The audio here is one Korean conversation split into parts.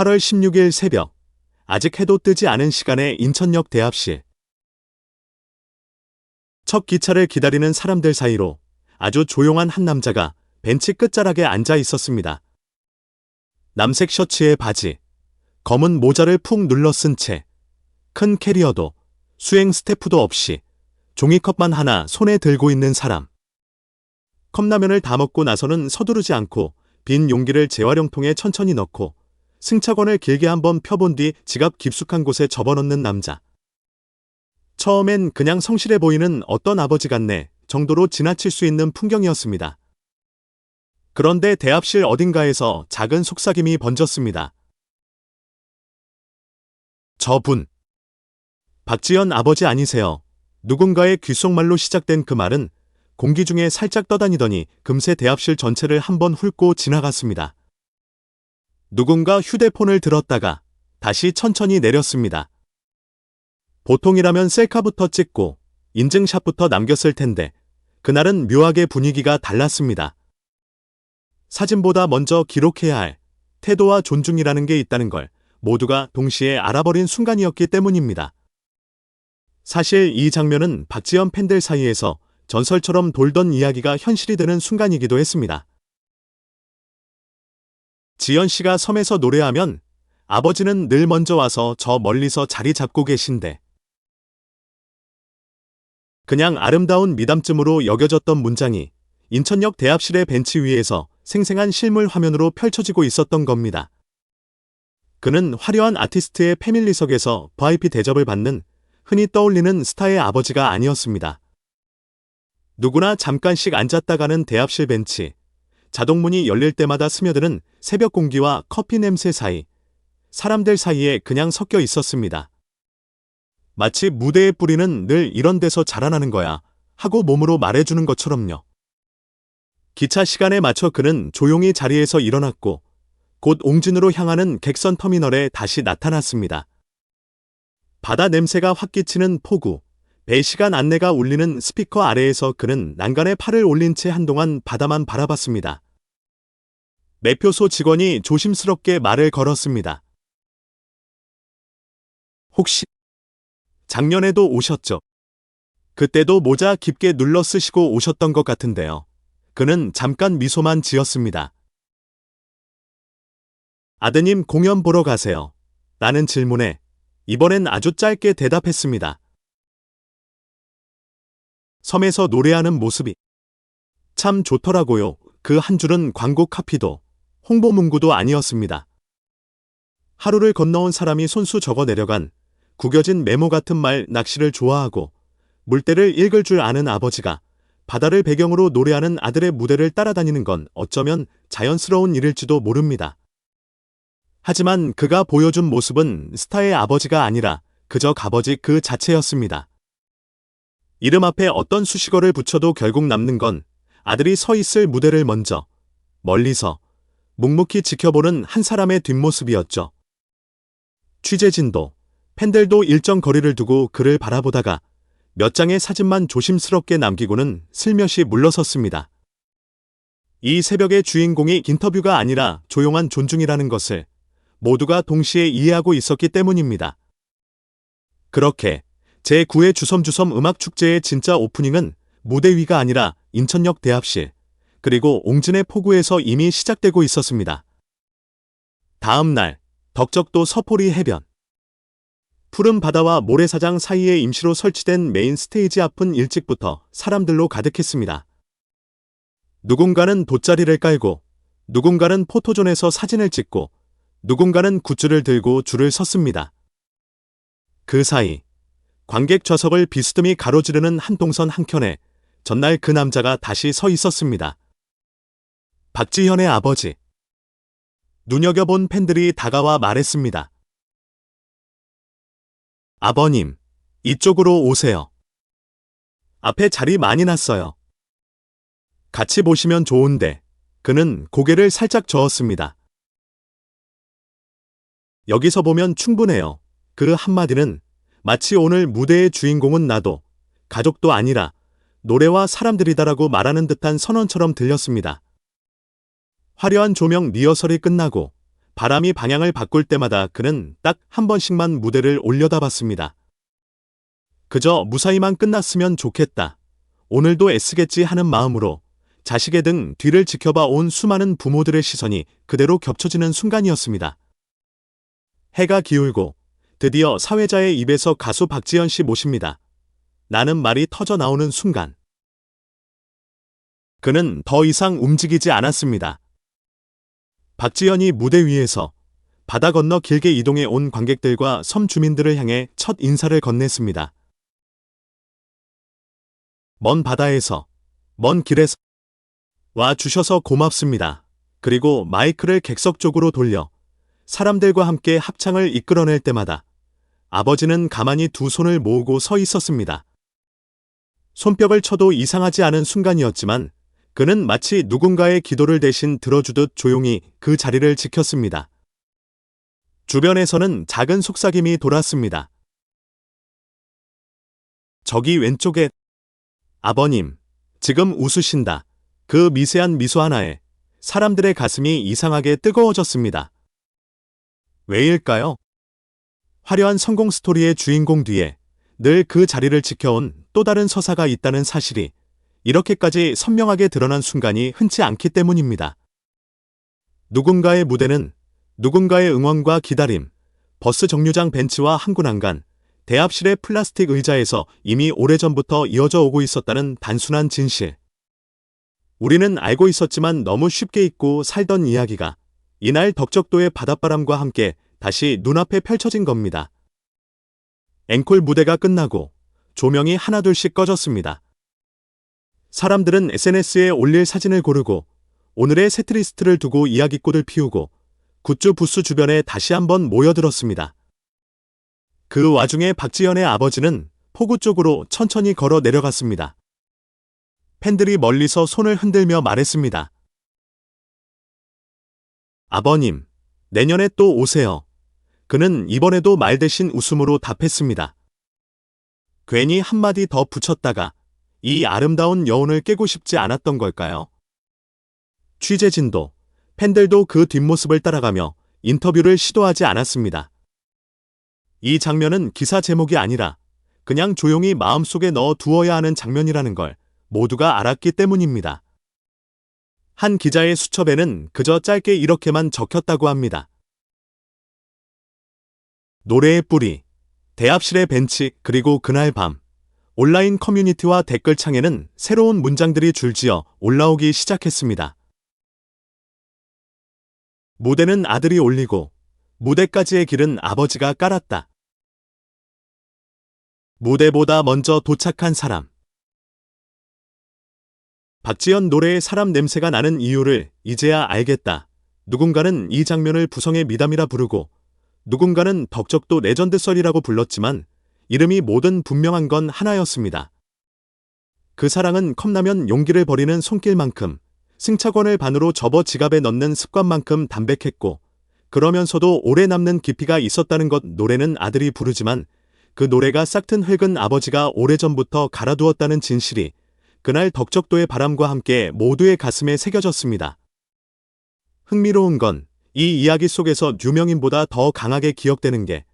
8월 16일 새벽, 아직 해도 뜨지 않은 시간에 인천역 대합실. 첫 기차를 기다리는 사람들 사이로 아주 조용한 한 남자가 벤치 끝자락에 앉아 있었습니다. 남색 셔츠에 바지, 검은 모자를 푹 눌러 쓴 채, 큰 캐리어도 수행 스태프도 없이 종이컵만 하나 손에 들고 있는 사람. 컵라면을 다 먹고 나서는 서두르지 않고 빈 용기를 재활용통에 천천히 넣고 승차권을 길게 한번 펴본 뒤 지갑 깊숙한 곳에 접어넣는 남자. 처음엔 그냥 성실해 보이는 어떤 아버지 같네 정도로 지나칠 수 있는 풍경이었습니다. 그런데 대합실 어딘가에서 작은 속삭임이 번졌습니다. 저분. 박지연 아버지 아니세요? 누군가의 귓속말로 시작된 그 말은 공기 중에 살짝 떠다니더니 금세 대합실 전체를 한번 훑고 지나갔습니다. 누군가 휴대폰을 들었다가 다시 천천히 내렸습니다. 보통이라면 셀카부터 찍고 인증샷부터 남겼을 텐데 그날은 묘하게 분위기가 달랐습니다. 사진보다 먼저 기록해야 할 태도와 존중이라는 게 있다는 걸 모두가 동시에 알아버린 순간이었기 때문입니다. 사실 이 장면은 박지연 팬들 사이에서 전설처럼 돌던 이야기가 현실이 되는 순간이기도 했습니다. 지연 씨가 섬에서 노래하면 아버지는 늘 먼저 와서 저 멀리서 자리 잡고 계신데 그냥 아름다운 미담쯤으로 여겨졌던 문장이 인천역 대합실의 벤치 위에서 생생한 실물 화면으로 펼쳐지고 있었던 겁니다. 그는 화려한 아티스트의 패밀리석에서 VIP 대접을 받는 흔히 떠올리는 스타의 아버지가 아니었습니다. 누구나 잠깐씩 앉았다 가는 대합실 벤치, 자동문이 열릴 때마다 스며드는 새벽 공기와 커피 냄새 사이, 사람들 사이에 그냥 섞여 있었습니다. 마치 무대의 뿌리는 늘 이런 데서 자라나는 거야 하고 몸으로 말해주는 것처럼요. 기차 시간에 맞춰 그는 조용히 자리에서 일어났고 곧 옹진으로 향하는 객선 터미널에 다시 나타났습니다. 바다 냄새가 확 끼치는 포구, 배 시간 안내가 울리는 스피커 아래에서 그는 난간에 팔을 올린 채 한동안 바다만 바라봤습니다. 매표소 직원이 조심스럽게 말을 걸었습니다. 혹시 작년에도 오셨죠? 그때도 모자 깊게 눌러 쓰시고 오셨던 것 같은데요. 그는 잠깐 미소만 지었습니다. 아드님 공연 보러 가세요. 라는 질문에 이번엔 아주 짧게 대답했습니다. 섬에서 노래하는 모습이 참 좋더라고요. 그 한 줄은 광고 카피도 홍보 문구도 아니었습니다. 하루를 건너온 사람이 손수 적어 내려간 구겨진 메모 같은 말 낚시를 좋아하고 물때를 읽을 줄 아는 아버지가 바다를 배경으로 노래하는 아들의 무대를 따라다니는 건 어쩌면 자연스러운 일일지도 모릅니다. 하지만 그가 보여준 모습은 스타의 아버지가 아니라 그저 값어지 그 자체였습니다. 이름 앞에 어떤 수식어를 붙여도 결국 남는 건 아들이 서 있을 무대를 먼저 멀리서 묵묵히 지켜보는 한 사람의 뒷모습이었죠. 취재진도 팬들도 일정 거리를 두고 그를 바라보다가 몇 장의 사진만 조심스럽게 남기고는 슬며시 물러섰습니다. 이 새벽의 주인공이 인터뷰가 아니라 조용한 존중이라는 것을 모두가 동시에 이해하고 있었기 때문입니다. 그렇게 제9회 주섬주섬 음악축제의 진짜 오프닝은 무대 위가 아니라 인천역 대합실, 그리고 옹진의 포구에서 이미 시작되고 있었습니다. 다음 날, 덕적도 서포리 해변. 푸른 바다와 모래사장 사이에 임시로 설치된 메인 스테이지 앞은 일찍부터 사람들로 가득했습니다. 누군가는 돗자리를 깔고, 누군가는 포토존에서 사진을 찍고, 누군가는 굿즈를 들고 줄을 섰습니다. 그 사이 관객 좌석을 비스듬히 가로지르는 한 동선 한켠에 전날 그 남자가 다시 서 있었습니다. 박지현의 아버지. 눈여겨본 팬들이 다가와 말했습니다. 아버님, 이쪽으로 오세요. 앞에 자리 많이 났어요. 같이 보시면 좋은데, 그는 고개를 살짝 저었습니다. 여기서 보면 충분해요. 그 한마디는 마치 오늘 무대의 주인공은 나도, 가족도 아니라 노래와 사람들이다라고 말하는 듯한 선언처럼 들렸습니다. 화려한 조명 리허설이 끝나고 바람이 방향을 바꿀 때마다 그는 딱 한 번씩만 무대를 올려다봤습니다. 그저 무사히만 끝났으면 좋겠다. 오늘도 애쓰겠지 하는 마음으로 자식의 등 뒤를 지켜봐 온 수많은 부모들의 시선이 그대로 겹쳐지는 순간이었습니다. 해가 기울고 드디어 사회자의 입에서 가수 박지현 씨 모십니다. 나는 말이 터져 나오는 순간. 그는 더 이상 움직이지 않았습니다. 박지현이 무대 위에서 바다 건너 길게 이동해 온 관객들과 섬 주민들을 향해 첫 인사를 건넸습니다. 먼 바다에서, 먼 길에서 와 주셔서 고맙습니다. 그리고 마이크를 객석 쪽으로 돌려 사람들과 함께 합창을 이끌어낼 때마다 아버지는 가만히 두 손을 모으고 서 있었습니다. 손뼉을 쳐도 이상하지 않은 순간이었지만 그는 마치 누군가의 기도를 대신 들어주듯 조용히 그 자리를 지켰습니다. 주변에서는 작은 속삭임이 돌았습니다. 저기 왼쪽에 아버님, 지금 웃으신다. 그 미세한 미소 하나에 사람들의 가슴이 이상하게 뜨거워졌습니다. 왜일까요? 화려한 성공 스토리의 주인공 뒤에 늘 그 자리를 지켜온 또 다른 서사가 있다는 사실이 이렇게까지 선명하게 드러난 순간이 흔치 않기 때문입니다. 누군가의 무대는 누군가의 응원과 기다림, 버스 정류장 벤치와 항구난간, 대합실의 플라스틱 의자에서 이미 오래전부터 이어져 오고 있었다는 단순한 진실. 우리는 알고 있었지만 너무 쉽게 잊고 살던 이야기가 이날 덕적도의 바닷바람과 함께 다시 눈앞에 펼쳐진 겁니다. 앵콜 무대가 끝나고 조명이 하나둘씩 꺼졌습니다. 사람들은 SNS에 올릴 사진을 고르고 오늘의 세트리스트를 두고 이야기꽃을 피우고 굿즈 부스 주변에 다시 한번 모여들었습니다. 그 와중에 박지연의 아버지는 포구 쪽으로 천천히 걸어 내려갔습니다. 팬들이 멀리서 손을 흔들며 말했습니다. 아버님, 내년에 또 오세요. 그는 이번에도 말 대신 웃음으로 답했습니다. 괜히 한마디 더 붙였다가 이 아름다운 여운을 깨고 싶지 않았던 걸까요? 취재진도 팬들도 그 뒷모습을 따라가며 인터뷰를 시도하지 않았습니다. 이 장면은 기사 제목이 아니라 그냥 조용히 마음속에 넣어 두어야 하는 장면이라는 걸 모두가 알았기 때문입니다. 한 기자의 수첩에는 그저 짧게 이렇게만 적혔다고 합니다. 노래의 뿌리, 대합실의 벤치, 그리고 그날 밤, 온라인 커뮤니티와 댓글창에는 새로운 문장들이 줄지어 올라오기 시작했습니다. 무대는 아들이 올리고 무대까지의 길은 아버지가 깔았다. 무대보다 먼저 도착한 사람. 박지연 노래의 사람 냄새가 나는 이유를 이제야 알겠다. 누군가는 이 장면을 부성의 미담이라 부르고 누군가는 덕적도 레전드 썰이라고 불렀지만 이름이 모든 분명한 건 하나였습니다. 그 사랑은 컵라면 용기를 버리는 손길만큼 승차권을 반으로 접어 지갑에 넣는 습관만큼 담백했고 그러면서도 오래 남는 깊이가 있었다는 것 노래는 아들이 부르지만 그 노래가 싹튼 흙은 아버지가 오래전부터 갈아두었다는 진실이 그날 덕적도의 바람과 함께 모두의 가슴에 새겨졌습니다. 흥미로운 건 이 이야기 속에서 유명인보다 더 강하게 기억되는 게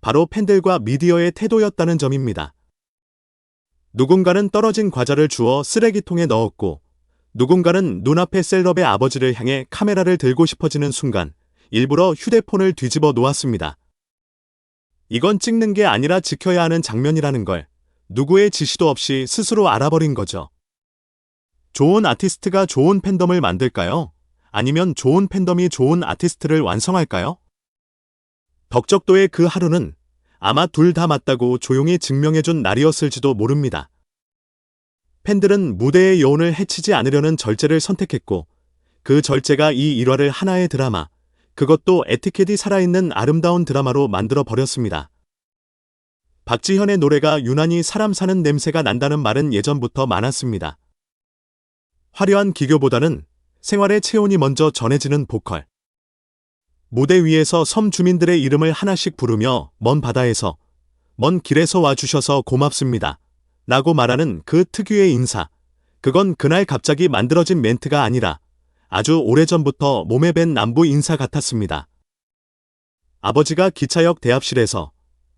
바로 팬들과 미디어의 태도였다는 점입니다. 누군가는 떨어진 과자를 주워 쓰레기통에 넣었고 누군가는 눈앞의 셀럽의 아버지를 향해 카메라를 들고 싶어지는 순간 일부러 휴대폰을 뒤집어 놓았습니다. 이건 찍는 게 아니라 지켜야 하는 장면이라는 걸 누구의 지시도 없이 스스로 알아버린 거죠. 좋은 아티스트가 좋은 팬덤을 만들까요? 아니면 좋은 팬덤이 좋은 아티스트를 완성할까요? 덕적도의 그 하루는 아마 둘 다 맞다고 조용히 증명해준 날이었을지도 모릅니다. 팬들은 무대의 여운을 해치지 않으려는 절제를 선택했고 그 절제가 이 일화를 하나의 드라마, 그것도 에티켓이 살아있는 아름다운 드라마로 만들어 버렸습니다. 박지현의 노래가 유난히 사람 사는 냄새가 난다는 말은 예전부터 많았습니다. 화려한 기교보다는 생활의 체온이 먼저 전해지는 보컬. 무대 위에서 섬 주민들의 이름을 하나씩 부르며 먼 바다에서, 먼 길에서 와주셔서 고맙습니다. 라고 말하는 그 특유의 인사. 그건 그날 갑자기 만들어진 멘트가 아니라 아주 오래전부터 몸에 밴 남부 인사 같았습니다. 아버지가 기차역 대합실에서,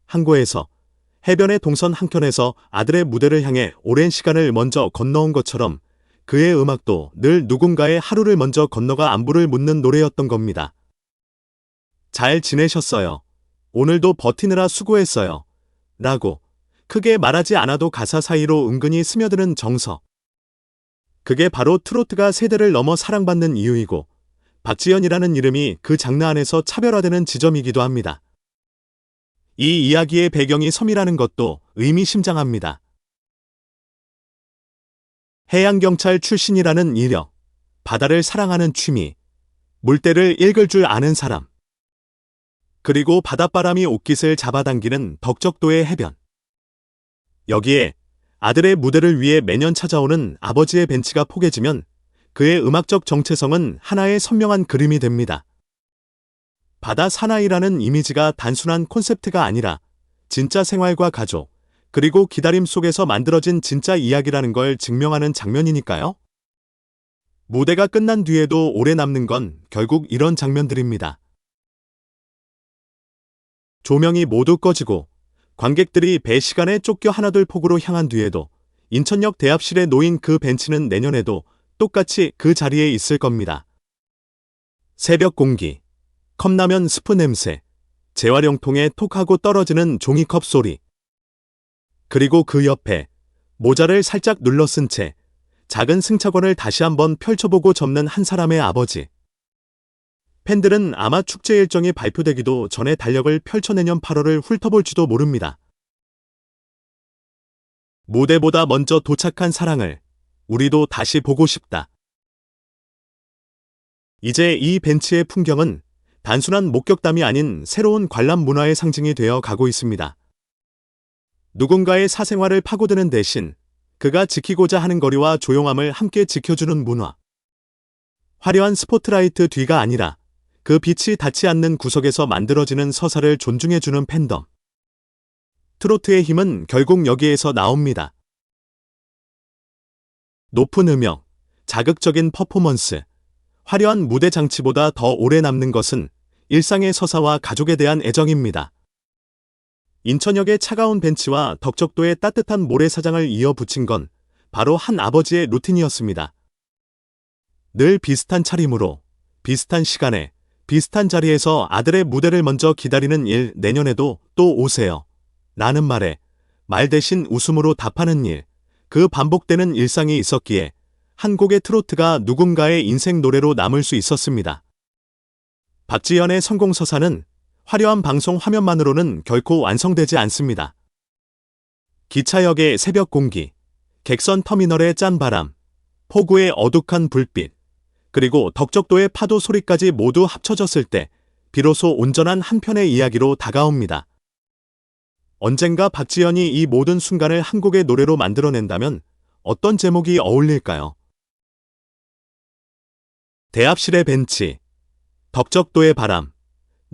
항구에서, 해변의 동선 한켠에서 아들의 무대를 향해 오랜 시간을 먼저 건너온 것처럼 그의 음악도 늘 누군가의 하루를 먼저 건너가 안부를 묻는 노래였던 겁니다. 잘 지내셨어요. 오늘도 버티느라 수고했어요. 라고 크게 말하지 않아도 가사 사이로 은근히 스며드는 정서. 그게 바로 트로트가 세대를 넘어 사랑받는 이유이고 박지연이라는 이름이 그 장르 안에서 차별화되는 지점이기도 합니다. 이 이야기의 배경이 섬이라는 것도 의미심장합니다. 해양경찰 출신이라는 이력, 바다를 사랑하는 취미, 물때를 읽을 줄 아는 사람, 그리고 바닷바람이 옷깃을 잡아당기는 덕적도의 해변. 여기에 아들의 무대를 위해 매년 찾아오는 아버지의 벤치가 포개지면 그의 음악적 정체성은 하나의 선명한 그림이 됩니다. 바다 사나이라는 이미지가 단순한 콘셉트가 아니라 진짜 생활과 가족, 그리고 기다림 속에서 만들어진 진짜 이야기라는 걸 증명하는 장면이니까요. 무대가 끝난 뒤에도 오래 남는 건 결국 이런 장면들입니다. 조명이 모두 꺼지고 관객들이 배 시간에 쫓겨 하나둘 폭으로 향한 뒤에도 인천역 대합실에 놓인 그 벤치는 내년에도 똑같이 그 자리에 있을 겁니다. 새벽 공기, 컵라면 스프 냄새, 재활용통에 톡하고 떨어지는 종이컵 소리. 그리고 그 옆에 모자를 살짝 눌러 쓴 채 작은 승차권을 다시 한번 펼쳐보고 접는 한 사람의 아버지. 팬들은 아마 축제 일정이 발표되기도 전에 달력을 펼쳐 내년 8월을 훑어볼지도 모릅니다. 무대보다 먼저 도착한 사랑을 우리도 다시 보고 싶다. 이제 이 벤치의 풍경은 단순한 목격담이 아닌 새로운 관람 문화의 상징이 되어 가고 있습니다. 누군가의 사생활을 파고드는 대신 그가 지키고자 하는 거리와 조용함을 함께 지켜주는 문화. 화려한 스포트라이트 뒤가 아니라 그 빛이 닿지 않는 구석에서 만들어지는 서사를 존중해주는 팬덤. 트로트의 힘은 결국 여기에서 나옵니다. 높은 음역, 자극적인 퍼포먼스, 화려한 무대 장치보다 더 오래 남는 것은 일상의 서사와 가족에 대한 애정입니다. 인천역의 차가운 벤치와 덕적도의 따뜻한 모래사장을 이어 붙인 건 바로 한 아버지의 루틴이었습니다. 늘 비슷한 차림으로, 비슷한 시간에, 비슷한 자리에서 아들의 무대를 먼저 기다리는 일 내년에도 또 오세요. 라는 말에 말 대신 웃음으로 답하는 일, 그 반복되는 일상이 있었기에 한 곡의 트로트가 누군가의 인생 노래로 남을 수 있었습니다. 박지연의 성공서사는 화려한 방송 화면만으로는 결코 완성되지 않습니다. 기차역의 새벽 공기, 객선 터미널의 짠 바람, 포구의 어둑한 불빛, 그리고 덕적도의 파도 소리까지 모두 합쳐졌을 때 비로소 온전한 한 편의 이야기로 다가옵니다. 언젠가 박지연이 이 모든 순간을 한 곡의 노래로 만들어낸다면 어떤 제목이 어울릴까요? 대합실의 벤치, 덕적도의 바람,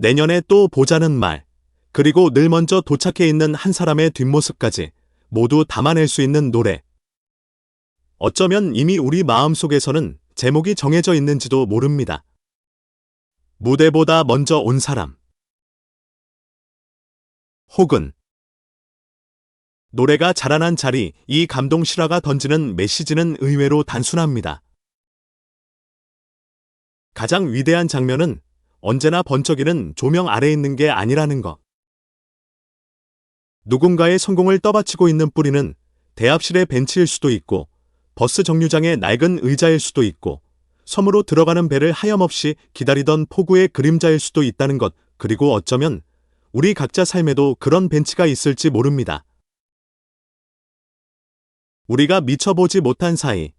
내년에 또 보자는 말, 그리고 늘 먼저 도착해 있는 한 사람의 뒷모습까지 모두 담아낼 수 있는 노래. 어쩌면 이미 우리 마음속에서는 제목이 정해져 있는지도 모릅니다. 무대보다 먼저 온 사람. 혹은 노래가 자라난 자리, 이 감동 실화가 던지는 메시지는 의외로 단순합니다. 가장 위대한 장면은 언제나 번쩍이는 조명 아래 있는 게 아니라는 것. 누군가의 성공을 떠받치고 있는 뿌리는 대합실의 벤치일 수도 있고, 버스 정류장의 낡은 의자일 수도 있고, 섬으로 들어가는 배를 하염없이 기다리던 포구의 그림자일 수도 있다는 것, 그리고 어쩌면 우리 각자 삶에도 그런 벤치가 있을지 모릅니다. 우리가 미쳐보지 못한 사이,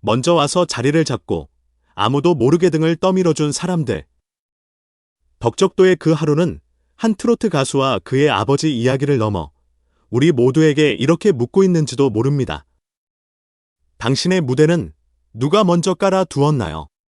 먼저 와서 자리를 잡고 아무도 모르게 등을 떠밀어준 사람들. 덕적도의 그 하루는 한 트로트 가수와 그의 아버지 이야기를 넘어 우리 모두에게 이렇게 묻고 있는지도 모릅니다. 당신의 무대는 누가 먼저 깔아 두었나요?